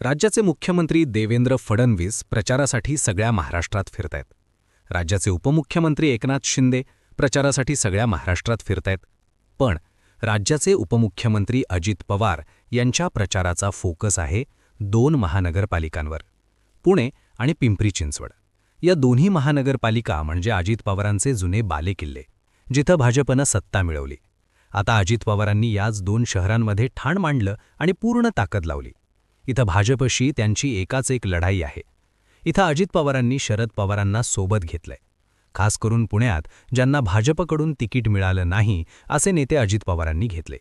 राज्याचे मुख्यमंत्री देवेंद्र फडणवीस प्रचारासाठी सगळ्या महाराष्ट्रात फिरतायत. राज्याचे उपमुख्यमंत्री एकनाथ शिंदे प्रचारासाठी सगळ्या महाराष्ट्रात फिरतायत. पण राज्याचे उपमुख्यमंत्री अजित पवार यांच्या प्रचाराचा फोकस आहे दोन महानगरपालिकांवर पुणे आणि पिंपरी चिंचवड. या दोन्ही महानगरपालिका म्हणजे अजित पवारांचे जुने बालेकिल्ले जिथं भाजपनं सत्ता मिळवली. आता अजित पवारांनी याच दोन शहरांमध्ये ठाण मांडलं आणि पूर्ण ताकद लावली. इथं भाजपशी त्यांची एकाच एक लढाई आहे. इथं अजित पवारांनी शरद पवारांना सोबत घेतलंय. खास करून पुण्यात ज्यांना भाजपकडून तिकीट मिळालं नाही असे नेते अजित पवारांनी घेतले.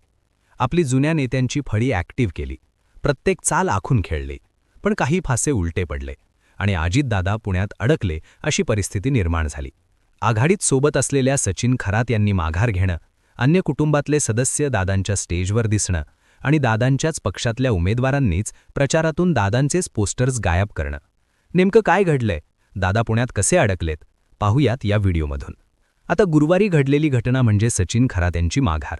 आपली जुन्या नेत्यांची फळी ॲक्टिव्ह केली. प्रत्येक चाल आखून खेळली. पण काही फासे उलटे पडले. आणि अजितदादा पुण्यात अडकले अशी परिस्थिती निर्माण झाली. आघाडीत सोबत असलेल्या सचिन खरात यांनी माघार घेणं अन्य कुटुंबातले सदस्य दादांच्या स्टेजवर दिसणं आणि दादांच्याच पक्षातल्या उमेदवारांनीच प्रचारातून दादांचेच पोस्टर्स गायब करणं. नेमकं काय घडलंय? दादा पुण्यात कसे अडकलेत? पाहूयात या व्हिडिओमधून. आता गुरुवारी घडलेली घटना म्हणजे सचिन खरात यांची माघार.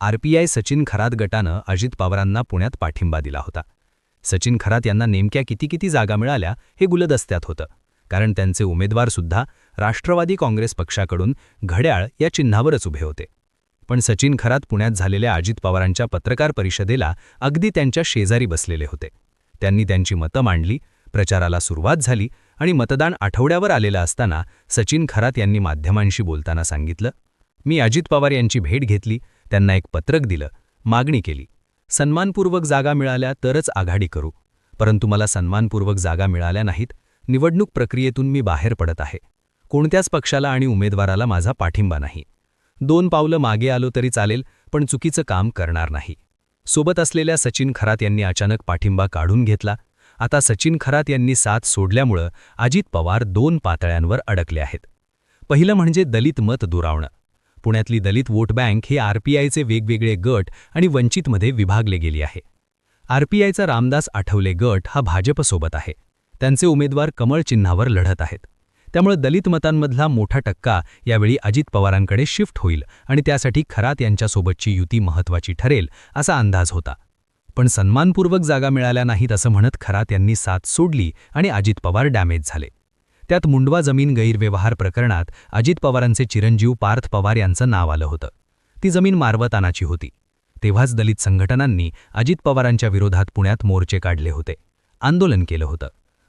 आरपीआय सचिन खरात गटानं अजित पवारांना पुण्यात पाठिंबा दिला होता. सचिन खरात यांना नेमक्या किती किती जागा मिळाल्या हे गुलदस्त्यात होतं. कारण त्यांचे उमेदवारसुद्धा राष्ट्रवादी काँग्रेस पक्षाकडून घड्याळ या चिन्हावरच उभे होते. पण सचिन खरात पुण्यात झालेल्या अजित पवारांच्या पत्रकार परिषदेला अगदी त्यांच्या शेजारी बसलेले होते. त्यांनी त्यांची मतं मांडली प्रचाराला सुरुवात झाली आणि मतदान आठवड्यावर आलेलं असताना सचिन खरात यांनी माध्यमांशी बोलताना सांगितलं मी अजित पवार यांची भेट घेतली त्यांना एक पत्रक दिलं मागणी केली. सन्मानपूर्वक जागा मिळाल्या तरच आघाडी करू. परंतु मला सन्मानपूर्वक जागा मिळाल्या नाहीत निवडणूक प्रक्रियेतून मी बाहेर पडत आहे. कोणत्याच पक्षाला आणि उमेदवाराला माझा पाठिंबा नाही. दोन पावलं मागे आलो तरी चालेल पण चुकीचं काम करणार नाही. सोबत असलेल्या सचिन खरात यांनी अचानक पाठिंबा काढून घेतला. आता सचिन खरात यांनी साथ सोडल्यामुळं अजित पवार दोन पातळ्यांवर अडकले आहेत. पहिलं म्हणजे दलित मत दुरावणं. पुण्यातली दलित वोट बँक हे आरपीआयचे वेगवेगळे गट आणि वंचितमध्ये विभागले गेली आहे. आरपीआयचा रामदास आठवले गट हा भाजपसोबत आहे. त्यांचे उमेदवार कमळ चिन्हावर लढत आहेत. त्यामुळे दलित मतांमधला मोठा टक्का यावेळी अजित पवारांकडे शिफ्ट होईल आणि त्यासाठी खरात यांच्यासोबतची युती महत्त्वाची ठरेल असा अंदाज होता. पण सन्मानपूर्वक जागा मिळाल्या नाहीत असं म्हणत खरात यांनी साथ सोडली आणि अजित पवार डॅमेज झाले. त्यात मुंडवा जमीन गैरव्यवहार प्रकरणात अजित पवारांचे चिरंजीव पार्थ पवार यांचं नाव आलं होतं. ती जमीन मारवतानाची होती. तेव्हाच दलित संघटनांनी अजित पवारांच्या विरोधात पुण्यात मोर्चे काढले होते. आंदोलन केलं होतं.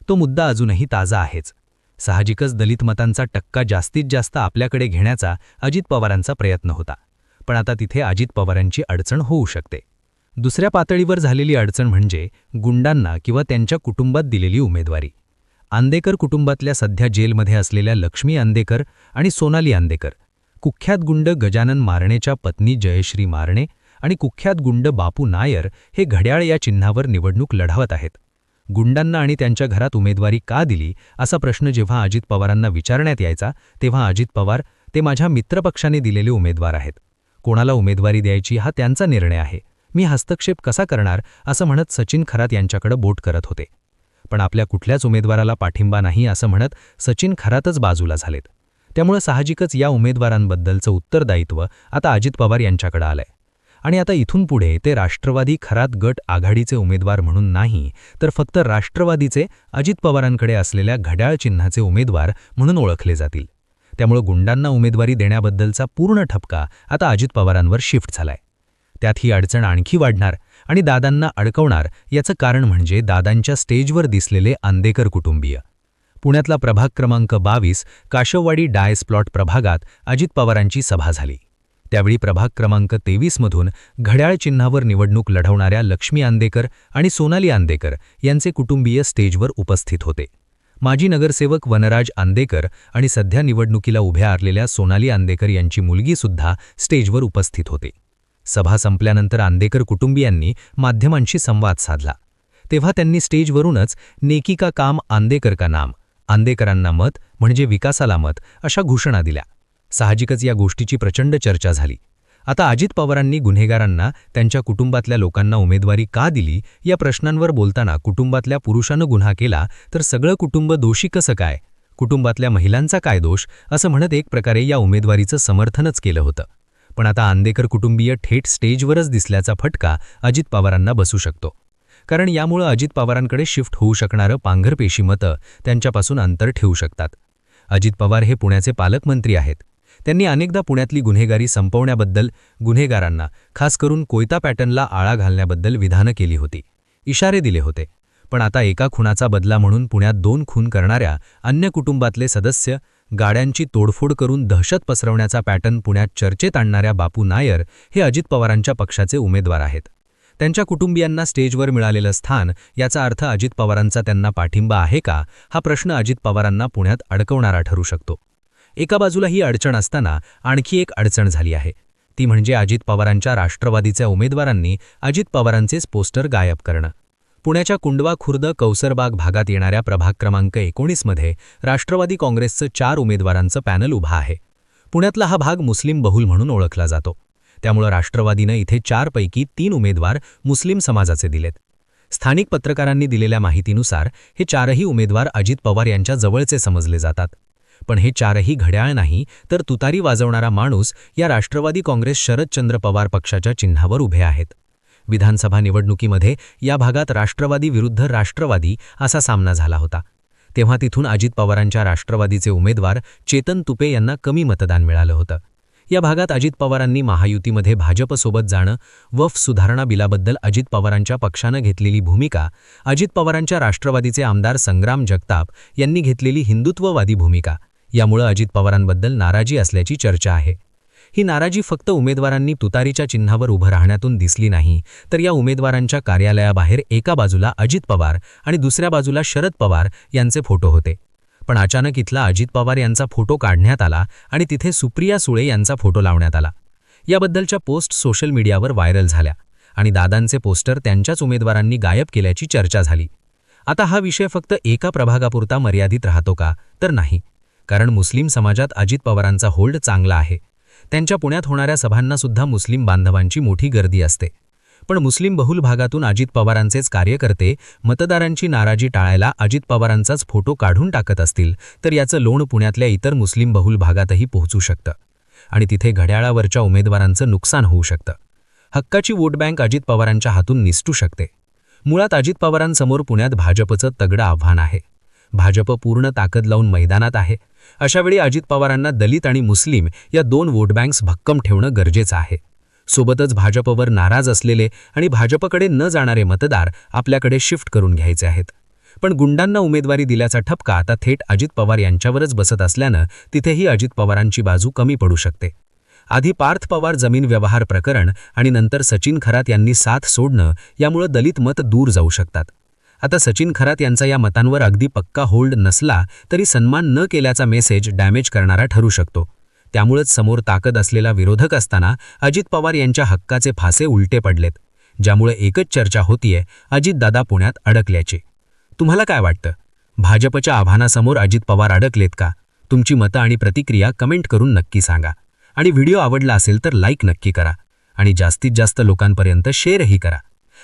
तो मुद्दा अजूनही ताजा आहेच. साहजिकच दलित मतांचा टक्का जास्तीत जास्त आपल्याकडे घेण्याचा अजित पवारांचा प्रयत्न होता. पण आता तिथे अजित पवारांची अडचण होऊ शकते. दुसऱ्या पातळीवर झालेली अडचण म्हणजे गुंडांना किंवा त्यांच्या कुटुंबात दिलेली उमेदवारी. आंदेकर कुटुंबातल्या सध्या जेलमध्ये असलेल्या लक्ष्मी आंदेकर आणि सोनाली आंदेकर. कुख्यात गुंड गजानन मारणेच्या पत्नी जयश्री मारणे आणि कुख्यात गुंड बापू नायर हे घड्याळ या चिन्हावर निवडणूक लढवत आहेत. गुंडांना आणि त्यांच्या घरात उमेदवारी का दिली असा प्रश्न जेव्हा अजित पवारांना विचारण्यात यायचा तेव्हा अजित पवार ते माझ्या मित्रपक्षाने दिलेले उमेदवार आहेत. कोणाला उमेदवारी द्यायची हा त्यांचा निर्णय आहे. मी हस्तक्षेप कसा करणार? असं म्हणत सचिन खरात यांच्याकडे बोट करत होते. पण आपल्या कुठल्याच उमेदवाराला पाठिंबा नाही असं म्हणत सचिन खरातच बाजूला झालेत. त्यामुळे साहजिकच या उमेदवारांबद्दलचं उत्तरदायित्व आता अजित पवार यांच्याकडे आलंय. आणि आता इथून पुढे ते राष्ट्रवादी खरात गट आघाडीचे उमेदवार म्हणून नाही तर फक्त राष्ट्रवादीचे अजित पवारांकडे असलेल्या घड्याळ चिन्हाचे उमेदवार म्हणून ओळखले जातील. त्यामुळे गुंडांना उमेदवारी देण्याबद्दलचा पूर्ण ठपका आता अजित पवारांवर शिफ्ट झालाय. त्यात ही अडचण आणखी वाढणार आणि दादांना अडकवणार याचं कारण म्हणजे दादांच्या स्टेजवर दिसलेले आंदेकर कुटुंबीय. पुण्यातला प्रभाग क्रमांक बावीस काशववाडी डायस प्लॉट प्रभागात अजित पवारांची सभा झाली. त्यावेळी प्रभाग क्रमांक तेवीसमधून घड्याळ चिन्हावर निवडणूक लढवणाऱ्या लक्ष्मी आंदेकर आणि सोनाली आंदेकर यांचे कुटुंबीय स्टेजवर उपस्थित होते. माजी नगरसेवक वनराज आंदेकर आणि सध्या निवडणुकीला उभ्या आरलेल्या सोनाली आंदेकर यांची मुलगीसुद्धा स्टेजवर उपस्थित होते. सभा संपल्यानंतर आंदेकर कुटुंबियांनी माध्यमांशी संवाद साधला. तेव्हा त्यांनी स्टेजवरूनच नेकी का काम आंदेकर का नाम आंदेकरांना मत म्हणजे विकासाला मत अशा घोषणा दिल्या. साहजिकच या गोष्टीची प्रचंड चर्चा झाली. आता अजित पवारांनी गुन्हेगारांना त्यांच्या कुटुंबातल्या लोकांना उमेदवारी का दिली या प्रश्नांवर बोलताना कुटुंबातल्या पुरुषानं गुन्हा केला तर सगळं कुटुंब दोषी कसं काय? कुटुंबातल्या महिलांचा काय दोष? असं म्हणत एक प्रकारे या उमेदवारीचं समर्थनच केलं होतं. पण आता आंदेकर कुटुंबीय थेट स्टेजवरच दिसल्याचा फटका अजित पवारांना बसू शकतो. कारण यामुळं अजित पवारांकडे शिफ्ट होऊ शकणारं पांघरपेशी मतं त्यांच्यापासून अंतर ठेवू शकतात. अजित पवार हे पुण्याचे पालकमंत्री आहेत. त्यांनी अनेकदा पुण्यातली गुन्हेगारी संपवण्याबद्दल गुन्हेगारांना खास करून कोयता पॅटर्नला आळा घालण्याबद्दल विधानं केली होती. इशारे दिले होते. पण आता एका खुनाचा बदला म्हणून पुण्यात दोन खून करणाऱ्या अन्य कुटुंबातले सदस्य गाड्यांची तोडफोड करून दहशत पसरवण्याचा पॅटर्न पुण्यात चर्चेत आणणाऱ्या बापू नायर हे अजित पवारांच्या पक्षाचे उमेदवार आहेत. त्यांच्या कुटुंबियांना स्टेजवर मिळालेलं स्थान याचा अर्थ अजित पवारांचा त्यांना पाठिंबा आहे का हा प्रश्न अजित पवारांना पुण्यात अडकवणारा ठरू शकतो. एका बाजूला ही अडचण असताना आणखी एक अडचण झाली आहे. ती म्हणजे अजित पवारांच्या राष्ट्रवादीच्या उमेदवारांनी अजित पवारांचेच पोस्टर गायब करणं. पुण्याच्या कुंडवा खुर्द कौसरबाग भागात येणाऱ्या प्रभाग क्रमांक एकोणीसमध्ये राष्ट्रवादी काँग्रेसचं चार उमेदवारांचं पॅनल उभा आहे. पुण्यातला हा भाग मुस्लिम बहुल म्हणून ओळखला जातो. त्यामुळं राष्ट्रवादीनं इथे चारपैकी तीन उमेदवार मुस्लिम समाजाचे दिलेत. स्थानिक पत्रकारांनी दिलेल्या माहितीनुसार हे चारही उमेदवार अजित पवार यांच्या जवळचे समजले जातात. पण हे चारही घड्याळ नाही तर तुतारी वाजवणारा माणूस या राष्ट्रवादी काँग्रेस शरदचंद्र पवार पक्षाच्या चिन्हावर उभे आहेत. विधानसभा निवडणुकीमध्ये या भागात राष्ट्रवादी विरुद्ध राष्ट्रवादी असा सामना झाला होता. तेव्हा तिथून अजित पवारांच्या राष्ट्रवादीचे उमेदवार चेतन तुपे यांना कमी मतदान मिळालं होतं. या भागात अजित पवारांनी महायुतीमध्ये भाजपसोबत जाणं वफ सुधारणा बिलाबद्दल अजित पवारांच्या पक्षानं घेतलेली भूमिका अजित पवारांच्या राष्ट्रवादीचे आमदार संग्राम जगताप यांनी घेतलेली हिंदुत्ववादी भूमिका यामुळं अजित पवारांबद्दल नाराजी असल्याची चर्चा आहे. ही नाराजी फक्त उमेदवारांनी तुतारीच्या चिन्हावर उभं राहण्यातून दिसली नाही तर या उमेदवारांच्या कार्यालयाबाहेर एका बाजूला अजित पवार आणि दुसऱ्या बाजूला शरद पवार यांचे फोटो होते. पण अचानक इथला अजित पवार यांचा फोटो काढण्यात आला आणि तिथे सुप्रिया सुळे यांचा फोटो लावण्यात आला. याबद्दलच्या पोस्ट सोशल मीडियावर व्हायरल झाल्या आणि दादांचे पोस्टर त्यांच्याच उमेदवारांनी गायब केल्याची चर्चा झाली. आता हा विषय फक्त एका प्रभागापुरता मर्यादित राहतो का? तर नाही. कारण मुस्लिम समाजात अजित पवारांचा होल्ड चांगला आहे. त्यांच्या पुण्यात होणाऱ्या सभांना सुद्धा मुस्लिम बांधवांची मोठी गर्दी असते. पण मुस्लिम बहुल भागातून अजित पवारांचेच कार्यकर्ते मतदारांची नाराजी टाळायला अजित पवारांचाच फोटो काढून टाकत असतील तर याचं लोण पुण्यातल्या इतर मुस्लिम बहुल भागातही पोहोचू शकतं. आणि तिथे घड्याळावरच्या उमेदवारांचं नुकसान होऊ शकतं. हक्काची वोट बँक अजित पवारांच्या हातून निसटू शकते. मुळात अजित पवारांसमोर पुण्यात भाजपचं तगडं आव्हान आहे. भाजप पूर्ण ताकद लावून मैदानात आहे. अशावेळी अजित पवारांना दलित आणि मुस्लिम या दोन वोट बँक्स भक्कम ठेवणं गरजेचं आहे. सोबतच भाजपवर नाराज असलेले आणि भाजपकडे न जाणारे मतदार आपल्याकडे शिफ्ट करून घ्यायचे आहेत. पण गुंडांना उमेदवारी दिल्याचा ठपका आता थेट अजित पवार यांच्यावरच बसत असल्यानं तिथेही अजित पवारांची बाजू कमी पडू शकते. आधी पार्थ पवार जमीन व्यवहार प्रकरण आणि नंतर सचिन खरात यांनी साथ सोडणं यामुळं दलित मत दूर जाऊ शकतात. आता सचिन खरात यांचा या मतांवर अगदी पक्का होल्ड नसला तरी सन्मान न केल्याचा मेसेज डॅमेज करणारा ठरू शकतो. त्यामुळेच समोर ताकद असलेला विरोधक असताना अजित पवार यांच्या हक्काचे फासे उलटे पडलेत ज्यामुळे एकच चर्चा होतीये अजितदादा पुण्यात अडकल्याची. तुम्हाला काय वाटतं? भाजपच्या आव्हानासमोर अजित पवार अडकलेत का? तुमची मतं आणि प्रतिक्रिया कमेंट करून नक्की सांगा. आणि व्हिडिओ आवडला असेल तर लाईक नक्की करा. आणि जास्तीत जास्त लोकांपर्यंत शेअरही करा.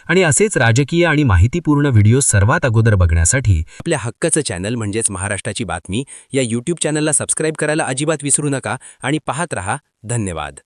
आणि असेच राजकीय आणि माहितीपूर्ण व्हिडिओ सर्वात अगोदर बघण्यासाठी आपल्या हक्काचं चॅनल म्हणजेच महाराष्ट्राची बातमी या यूट्यूब चॅनलला सबस्क्राईब करायला अजिबात विसरू नका आणि पाहत रहा. धन्यवाद.